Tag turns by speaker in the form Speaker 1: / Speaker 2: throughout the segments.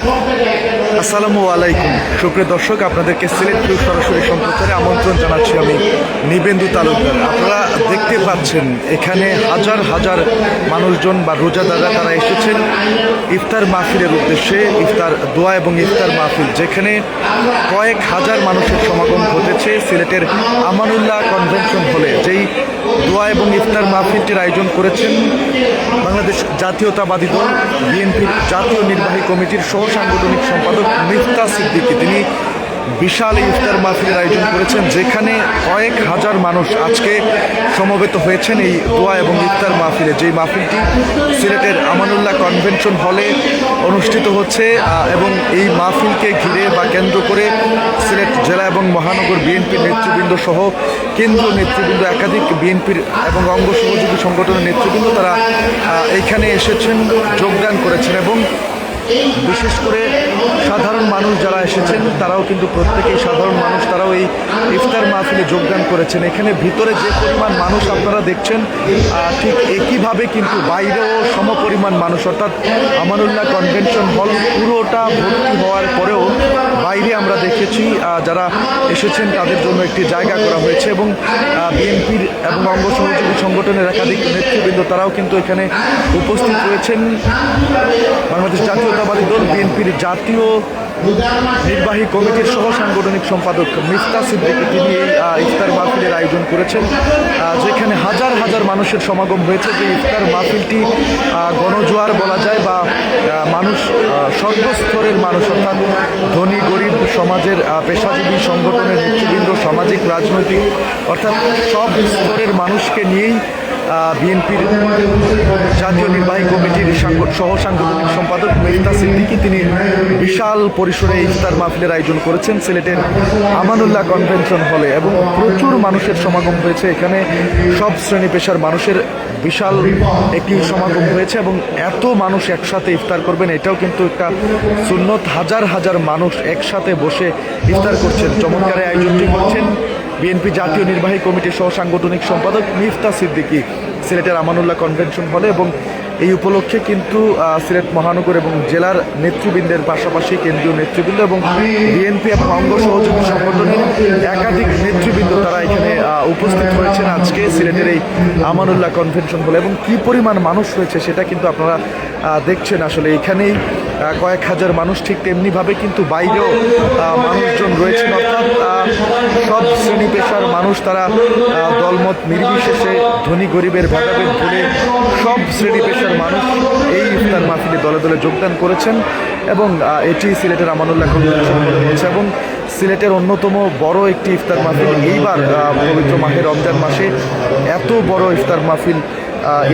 Speaker 1: আসসালামু আলাইকুম। সুপ্রিয় দর্শক, আপনাদেরকে সিলেট টু সরাসরি সম্প্রচারে আমন্ত্রণ জানাচ্ছি আমি নিবেন্দু তালুকদার। আপনারা দেখতে পাচ্ছেন, এখানে হাজার হাজার মানুষজন বা রোজাদাররা তারা এসেছেন ইফতার মাহফিলের উদ্দেশ্যে, ইফতার দোয়া এবং ইফতার মাহফিল, যেখানে কয়েক হাজার মানুষের সমাগম ঘটেছে সিলেটের আমানুল্লাহ কনভেনশন হলে, যেই দোয়া এবং ইফতার মাহফিলটির আয়োজন করেছেন বাংলাদেশ জাতীয়তাবাদী দল, বিএনপির জাতীয় নির্বাহী কমিটির সহ সাংগঠনিক সম্পাদক মিফতা সিদ্দিকী। তিনি বিশাল ইফতার মাহফিলের আয়োজন করেছেন, যেখানে কয়েক হাজার মানুষ আজকে সমবেত হয়েছেন এই দোয়া এবং ইফতার মাহফিলে। যেই মাহফিলটি সিলেটের আমানুল্লাহ কনভেনশন হলে অনুষ্ঠিত হচ্ছে এবং এই মাহফিলকে ঘিরে বা কেন্দ্র করে সিলেট জেলা এবং মহানগর বিএনপির নেতৃবৃন্দ সহ কেন্দ্রীয় নেতৃবৃন্দ, একাধিক বিএনপির এবং অঙ্গ সহযোগী সংগঠনের নেতৃবৃন্দ তারা এইখানে এসেছেন, যোগদান করেছেন এবং বিশেষ করে সাধারণ মানুষ যারা এসেছেন, তারাও কিন্তু প্রত্যেকেই সাধারণ মানুষ, তারাও এই ইফতার মাহফিলে যোগদান করেছেন। এখানে ভিতরে যে পরিমাণ মানুষ আপনারা দেখছেন ঠিক একইভাবে কিন্তু বাইরেও সমপরিমাণ মানুষ। অর্থাৎ আমানুল্লাহ কনভেনশন হল পুরোটা ভর্তি হওয়ার পরেও বাইরে আমরা দেখেছি যারা এসেছেন, তাদের জন্য একটি জায়গা করা হয়েছে এবং বিএনপির এবং অঙ্গ সহযোগী সংগঠনের একাধিক নেতৃবৃন্দ, তারাও কিন্তু এখানে উপস্থিত রয়েছেন। বাংলাদেশ জাতীয়তাবাদী দল বিএনপির জাতীয় নির্বাহী কমিটির সহ সাংগঠনিক সম্পাদক মিফতা সিদ্দিকী তিনি এই ইফতার মাহফিলের আয়োজন করেছেন। যেখানে হাজার হাজার মানুষের সমাগম হয়েছে। যে ইফতার মাহফিলটি গণজোয়ার বলা যায় বা মানুষ সর্বস্তরের মানুষ অর্থাৎ ধনী, গরিব সমাজের পেশাজীবী সংগঠনের নেতৃবৃন্দ, সামাজিক, রাজনৈতিক, অর্থাৎ সব স্তরের মানুষকে নিয়েই বিএনপির জাতীয় নির্বাহী কমিটির সহ সাংগঠনিক সম্পাদক মেহতা সিদ্দিকী, তিনি বিশাল পরিসরে ইফতার মাহফিলের আয়োজন করেছেন সিলেটের আমানুল্লাহ কনভেনশন হলে এবং প্রচুর মানুষের সমাগম হয়েছে এখানে। সব শ্রেণি পেশার মানুষের বিশাল একটি সমাগম হয়েছে এবং এত মানুষ একসাথে ইফতার করবেন, এটাও কিন্তু একটা সুন্নত। হাজার হাজার মানুষ একসাথে বসে ইফতার করছেন। চমৎকার আয়োজনটি করছেন। বিএনপি জাতীয় নির্বাহী কমিটির সহ সাংগঠনিক সম্পাদক মিফতা সিদ্দিকী সিলেটের আমানুল্লাহ কনভেনশন হলে এবং এই উপলক্ষে কিন্তু সিলেট মহানগর এবং জেলার নেতৃবৃন্দের পাশাপাশি কেন্দ্রীয় নেতৃবৃন্দ এবং বিএনপি এবং অঙ্গ সহযোগী সংগঠনের একাধিক নেতৃবৃন্দ তারা এখানে উপস্থিত হয়েছেন আজকে সিলেটের এই আমানুল্লাহ কনভেনশন হলে এবং কি পরিমাণ মানুষ রয়েছে সেটা কিন্তু আপনারা দেখছেন। আসলে এখানেই কয়েক হাজার মানুষ ঠিক তেমনিভাবে কিন্তু বাইরেও মানুষজন রয়েছেন। অর্থাৎ সব শ্রেণি পেশার মানুষ তারা দলমত নির্বিশেষে ধনী গরিবের ভেদাভেদ ভুলে সব শ্রেণি পেশার মানুষ এই ইফতার মাহফিলে দলে দলে যোগদান করেছেন এবং এটি সিলেটের আমানুল্লাহ হয়েছে এবং সিলেটের অন্যতম বড় একটি ইফতার মাহফিল এইবার পবিত্র মাহের রমজান মাসে এত বড় ইফতার মাহফিল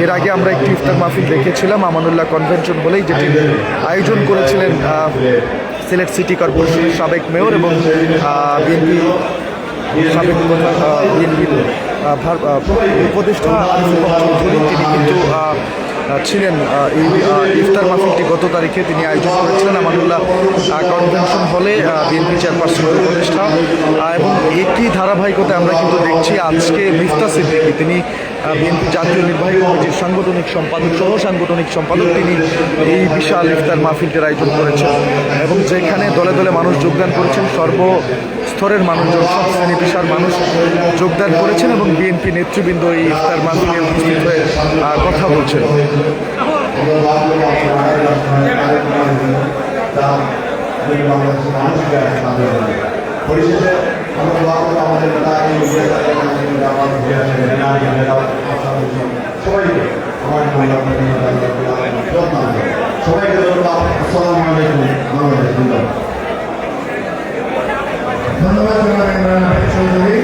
Speaker 1: এর আগে আমরা একটি ইফতার মাহফিল দেখেছিলাম, আমানুল্লাহ কনভেনশন বলেই যেটি আয়োজন করেছিলেন সিলেট সিটি কর্পোরেশনের সাবেক মেয়র এবং বিএনপি সাবেক বিএনপির উপদেষ্টা তিনি কিন্তু ছিলেন এই ইফতার মাহফিলটি গত তারিখে তিনি আয়োজন করেছিলেন আমানুল্লাহ কনভেনশন হলে বিএনপি চেয়ারপারসন উপদেষ্টা। এবং একই ধারাবাহিকতা আমরা কিন্তু দেখছি আজকে মিফতা সিদ্দিকি, তিনি বিএনপি জাতীয় নির্বাহী কমিটির সাংগঠনিক সম্পাদক সহ সাংগঠনিক সম্পাদক তিনি এই বিশাল ইফতার মাহফিলটির আয়োজন করেছেন এবং যেখানে দলে দলে মানুষ যোগদান করেছেন, সর্বস্তরের মানুষজন, সব শ্রেণি পেশার মানুষ যোগদান করেছেন এবং বিএনপি নেতৃবৃন্দ এই ইফতার মাহফিলে উপস্থিত হয়ে কথা বলছেন।
Speaker 2: পরিশেষে সবাইকে আমার মহিলা সবাইকে ধন্যবাদ আসসালামু আলাইকুম বাংলাদেশ ধন্যবাদ
Speaker 3: চৌধুরী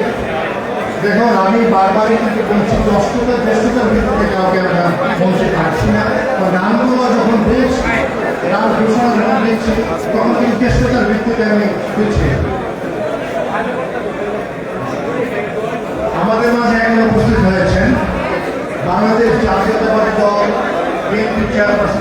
Speaker 3: দেখুন, আমি বারবারই কিন্তু বলছি দশটার ব্যস্ততার ভিত্তিতে কাউকে আমরা মঞ্চে পাচ্ছি না। নামগুলো যখন দিয়েছি নাম দিচ্ছি তখন কিন্তু ব্যস্ততার ভিত্তিতে আমি দিচ্ছি আমাদের মাঝে এখন উপস্থিত হয়েছেন বাংলাদেশ জাতীয়তাবাদী দল বিএনপি চেয়ারপারসন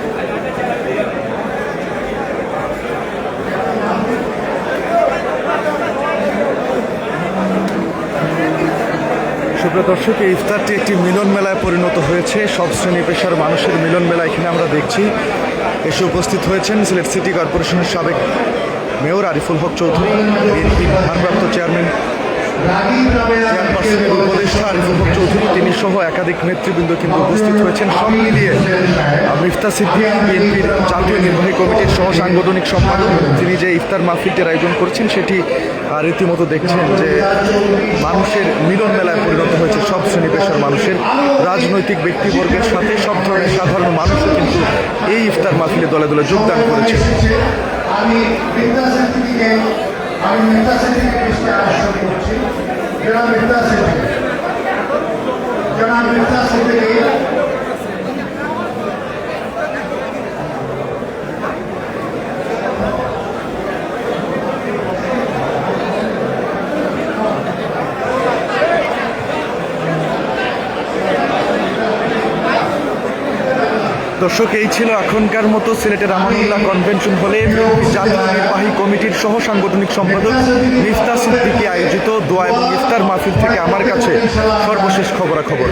Speaker 1: সুপ্রিয় দর্শক, এই ইফতারটি একটি মিলন মেলায় পরিণত হয়েছে। সব শ্রেণি পেশার মানুষের মিলন মেলা এখানে আমরা দেখছি। এসে উপস্থিত হয়েছেন সিলেট সিটি কর্পোরেশনের সাবেক মেয়র আরিফুল হক চৌধুরী, বিএনপি ভারপ্রাপ্ত চেয়ারম্যান, চেয়ারপারসনের উপদেষ্টা আরিফুল হক চৌধুরী, তিনি সহ একাধিক নেতৃবৃন্দ কিন্তু উপস্থিত হয়েছেন। সব মিলিয়ে মিফতা সিদ্দিক, বিএনপির জাতীয় নির্বাহী কমিটির সহ সাংগঠনিক সম্পাদক, তিনি যে ইফতার মাহফিলটির আয়োজন করছেন, সেটি রীতিমতো দেখছেন যে মানুষের মিলন মেলায় পরিণত হয়েছে সব শ্রেণি পেশার মানুষের, রাজনৈতিক ব্যক্তিবর্গের সাথে সব ধরনের সাধারণ মানুষও কিন্তু এই ইফতার মাহফিলে দলে দলে যোগদান করেছে।
Speaker 3: আমি মির্জা সিদ্দিকি দৃষ্টি আকর্ষণ করছি জনাব মির্জা সিদ্দিকি জনাব মির্জা সিদ্দিকি
Speaker 1: দর্শক, এই ছিল এখনকার মতো সিলেটের আমানুল্লাহ কনভেনশন হলে জাতীয় নির্বাহী কমিটির সহ সাংগঠনিক সম্পাদক মিফতা সিদ্দিকী আয়োজিত দোয়া এবং ইফতার মাহফিল থেকে আমার কাছে সর্বশেষ খবরাখবর।